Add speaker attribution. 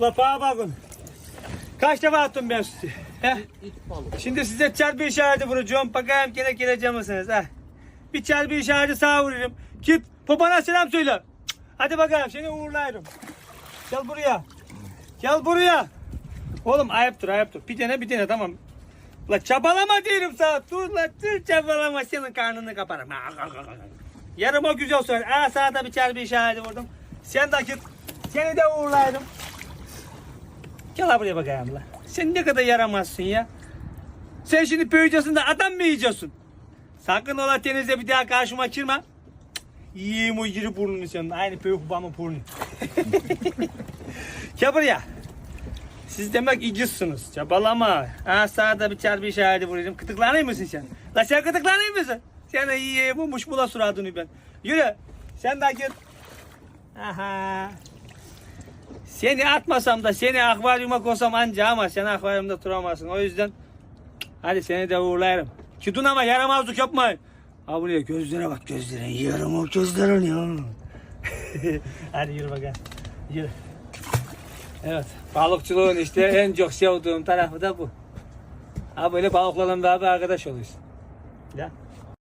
Speaker 1: Lapağa bakın. Kaç defa attım ben sizi? He?
Speaker 2: İt balık.
Speaker 1: Şimdi size çarpı işareti vuracağım. Bakayım gene geleceğim misiniz? Ha? Bir çarpı işareti sağa vururum. Git popana selam söyle. Hadi bakalım seni uğurlayırım. Gel buraya. Gel buraya. Oğlum ayıptır ayıptır. Bir tane bir tane tamam. La çabalama diyorum sana. Dur la dur çabalama senin karnını kaparım. Yarım o güzel söyle. Aa sana da bir çarpı işareti vurdum. Sen de git. Seni de uğurlayırım. Gel buraya bakayım la. Sen ne kadar yaramazsın ya. Sen şimdi büyüyeceksin de adam mı yiyeceksin? Sakın ola denizde bir daha karşıma çıkma. Yiyeyim o yiri burnunu senin. Aynı büyük babamın burnu. Gel buraya. Siz demek icizsiniz. Çabalama. Ha sağda bir çarpı işareti vuracağım. Kıtıklanayım mısın sen? La sen kıtıklanayım mısın? Sen iyi bu muşmula suratını ben. Yürü. Sen de git. Aha. Seni atmasam da seni akvaryuma koysam anca ama sen akvaryumda duramazsın. O yüzden hadi seni de uğurlayarım. Tutun ama yaramazlık yapmayın. Ha buraya gözlere bak gözlere. Yiyorum o gözlerin ya. hadi yürü bakalım. Yürü. Evet balıkçılığın işte en çok sevdiğim tarafı da bu. Ha böyle balıklarla beraber arkadaş oluyorsun. Ya.